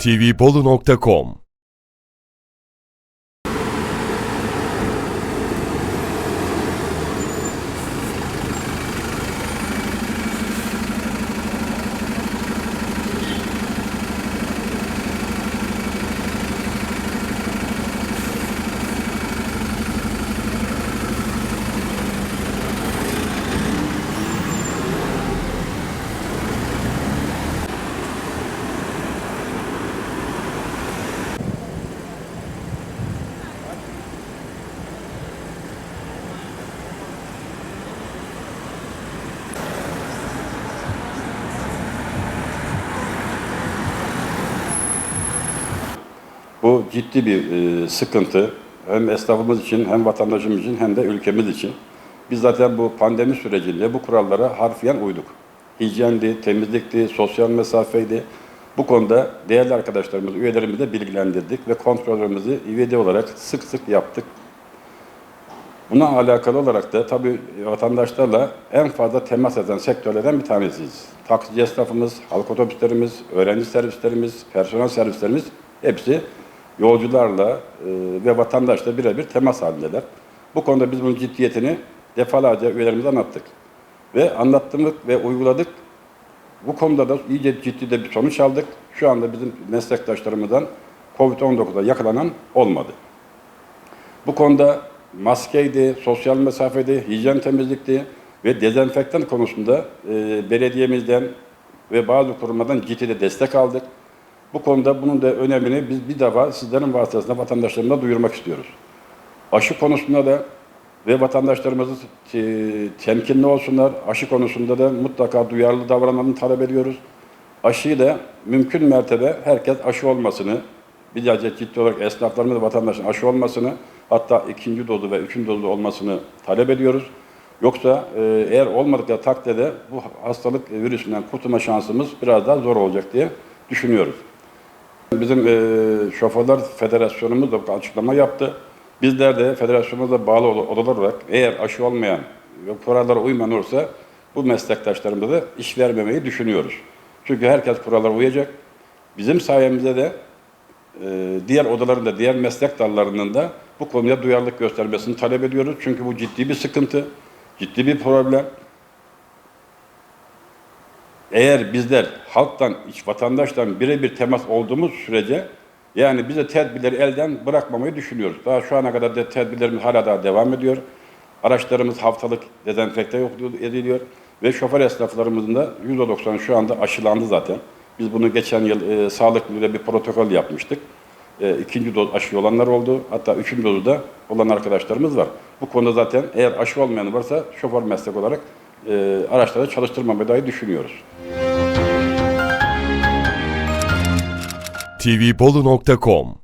tvbolu.com Bu ciddi bir e, sıkıntı. Hem esnafımız için, hem vatandaşımız için, hem de ülkemiz için. Biz zaten bu pandemi sürecinde bu kurallara harfiyen uyduk. Hijyendi, temizlikti, sosyal mesafeydi. Bu konuda değerli arkadaşlarımız, üyelerimizi de bilgilendirdik ve kontrollerimizi ivedi olarak sık sık yaptık. Buna alakalı olarak da tabii vatandaşlarla en fazla temas eden sektörlerden bir tanesiyiz. Taksici esnafımız, halk otobüslerimiz, öğrenci servislerimiz, personel servislerimiz hepsi yolcularla e, ve vatandaşla birebir temas halindeler. Bu konuda biz bunun ciddiyetini defalarca üyelerimize anlattık. Ve anlattık ve uyguladık. Bu konuda da iyice ciddi de bir sonuç aldık. Şu anda bizim meslektaşlarımızdan COVID-19'a yakalanan olmadı. Bu konuda maskeydi, sosyal mesafeydi, hijyen temizlikti ve dezenfektan konusunda e, belediyemizden ve bazı kurumlardan ciddi de destek aldık. Bu konuda bunun da önemini biz bir defa sizlerin vasıtasıyla vatandaşlarımıza duyurmak istiyoruz. Aşı konusunda da ve vatandaşlarımız e, temkinli olsunlar. Aşı konusunda da mutlaka duyarlı davranmalarını talep ediyoruz. Aşıyı da mümkün mertebe herkes aşı olmasını, bir daha ciddi olarak esnaflarımız ve vatandaşın aşı olmasını, hatta ikinci dozu ve üçüncü dozu olmasını talep ediyoruz. Yoksa e, eğer olmadıkları takdirde bu hastalık virüsünden kurtulma şansımız biraz daha zor olacak diye düşünüyoruz. Bizim e, Şoförler Federasyonumuz da açıklama yaptı. Bizler de federasyonumuza bağlı odalar olarak eğer aşı olmayan ve kurallara uymayan olursa bu meslektaşlarımıza da iş vermemeyi düşünüyoruz. Çünkü herkes kurallara uyacak. Bizim sayemizde de e, diğer odaların da diğer meslek dallarının da bu konuya duyarlılık göstermesini talep ediyoruz. Çünkü bu ciddi bir sıkıntı, ciddi bir problem. Eğer bizler halktan, iç vatandaştan birebir temas olduğumuz sürece yani bize tedbirleri elden bırakmamayı düşünüyoruz. Daha şu ana kadar da tedbirlerimiz hala daha devam ediyor. Araçlarımız haftalık dezenfekte ediliyor ve şoför esnaflarımızın da %90 şu anda aşılandı zaten. Biz bunu geçen yıl e, sağlık müdürüyle bir protokol yapmıştık. E, ikinci doz aşı olanlar oldu. Hatta üçüncü dozu da olan arkadaşlarımız var. Bu konuda zaten eğer aşı olmayan varsa şoför meslek olarak e, araçları çalıştırmamayı dahi düşünüyoruz. tvbolu.com